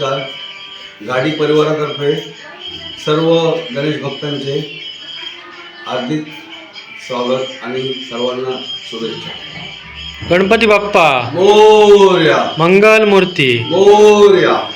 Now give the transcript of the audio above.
नमस्कार. गाडी परिवारातर्फे सर्व गणेश भक्तांचे हार्दिक स्वागत आणि सर्वांना शुभेच्छा. गणपती बाप्पा. मोर्या. मंगल मूर्ती मोर्या.